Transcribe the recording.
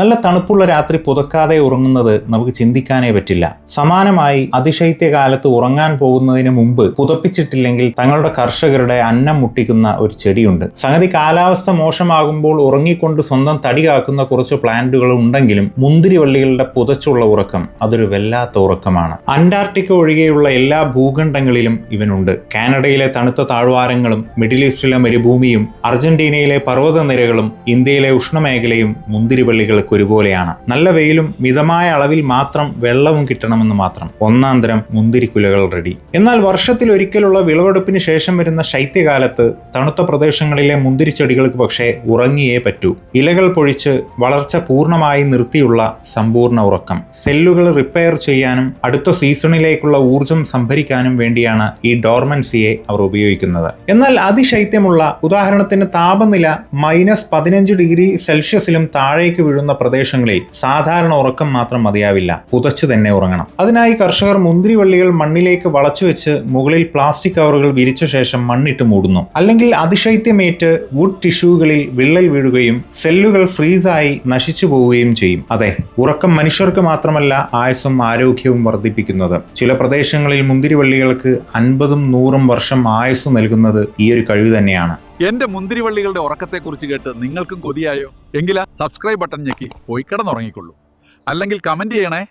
നല്ല തണുപ്പുള്ള രാത്രി പുതക്കാതെ ഉറങ്ങുന്നത് നമുക്ക് ചിന്തിക്കാനേ പറ്റില്ല. സമാനമായി അതിശൈത്യകാലത്ത് ഉറങ്ങാൻ പോകുന്നതിന് മുമ്പ് പുതപ്പിച്ചിട്ടില്ലെങ്കിൽ തങ്ങളുടെ കർഷകരുടെ അന്നം മുട്ടിക്കുന്ന ഒരു ചെടിയുണ്ട്. സംഗതി കാലാവസ്ഥ മോശമാകുമ്പോൾ ഉറങ്ങിക്കൊണ്ട് സ്വന്തം തടി കാക്കുന്ന കുറച്ച് പ്ലാന്റുകൾ ഉണ്ടെങ്കിലും മുന്തിരിവള്ളികളുടെ പുതച്ചുള്ള ഉറക്കം അതൊരു വല്ലാത്ത ഉറക്കമാണ്. അന്റാർട്ടിക്ക ഒഴികെയുള്ള എല്ലാ ഭൂഖണ്ഡങ്ങളിലും ഇവനുണ്ട്. കാനഡയിലെ തണുത്ത താഴ്വാരങ്ങളും മിഡിൽ ഈസ്റ്റിലെ മരുഭൂമിയും അർജന്റീനയിലെ പർവതനിരകളും ഇന്ത്യയിലെ ഉഷ്ണമേഖലയും മുന്തിരിവള്ളികൾക്ക് ഒരുപോലെയാണ് നല്ല വെയിലും മിതമായ അളവിൽ മാത്രം വെള്ളവും കിട്ടണമെന്ന് മാത്രം. ഒന്നാം തരം മുന്തിരിക്കുലകൾ റെഡി എന്നാൽ വർഷത്തിൽ ഒരിക്കലുള്ള വിളവെടുപ്പിന് ശേഷം വരുന്ന ശൈത്യകാലത്ത് തണുത്ത പ്രദേശങ്ങളിലെ മുന്തിരിച്ചെടികൾക്ക് പക്ഷേ ഉറങ്ങിയേ പറ്റൂ. ഇലകൾ പൊഴിച്ച് വളർച്ച പൂർണമായി നിർത്തിയുള്ള സമ്പൂർണ ഉറക്കം. സെല്ലുകൾ റിപ്പയർ ചെയ്യാനും അടുത്ത സീസണിലേക്കുള്ള ഊർജം സംഭരിക്കാനും വേണ്ടിയാണ് ഈ ഡോർമൻസിയെ അവർ ഉപയോഗിക്കുന്നത്. എന്നാൽ അതിശൈത്യമുള്ള ഉദാഹരണത്തിന് താപനില മൈനസ് പതിനഞ്ച് ഡിഗ്രി സെൽഷ്യസിലും താഴേക്ക് വീഴുന്ന പ്രദേശങ്ങളിൽ സാധാരണ ഉറക്കം മാത്രം മതിയാവില്ല. പുതച്ചു തന്നെ ഉറങ്ങണം. അതിനായി കർഷകർ മുന്തിരിവള്ളികൾ മണ്ണിലേക്ക് വളച്ചു വെച്ച് മുകളിൽ പ്ലാസ്റ്റിക് കവറുകൾ വിരിച്ച ശേഷം മണ്ണിട്ട് മൂടുന്നു. അല്ലെങ്കിൽ അതിശൈത്യമേറ്റ് വുഡ് ടിഷ്യൂകളിൽ വിള്ളൽ വീഴുകയും സെല്ലുകൾ ഫ്രീസായി നശിച്ചു പോവുകയും ചെയ്യും. അതെ ഉറക്കം മനുഷ്യർക്ക് മാത്രമല്ല ആയുസ്സും ആരോഗ്യവും വർദ്ധിപ്പിക്കുന്നത്. ചില പ്രദേശങ്ങളിൽ മുന്തിരിവള്ളികൾക്ക് അൻപതും നൂറും വർഷം ആയുസ് നൽകുന്നത് ഈ ഒരു കഴിവ് തന്നെയാണ്. എന്റെ മുന്തിരിവള്ളികളുടെ ഉറക്കത്തെക്കുറിച്ച് കേട്ട് നിങ്ങൾക്കും കൊതിയായോ? എങ്കിലാ സബ്സ്ക്രൈബ് ബട്ടൺ ഞെക്കി പോയി കിടന്നുറങ്ങിക്കൊള്ളൂ. അല്ലെങ്കിൽ കമന്റ് ചെയ്യണേ.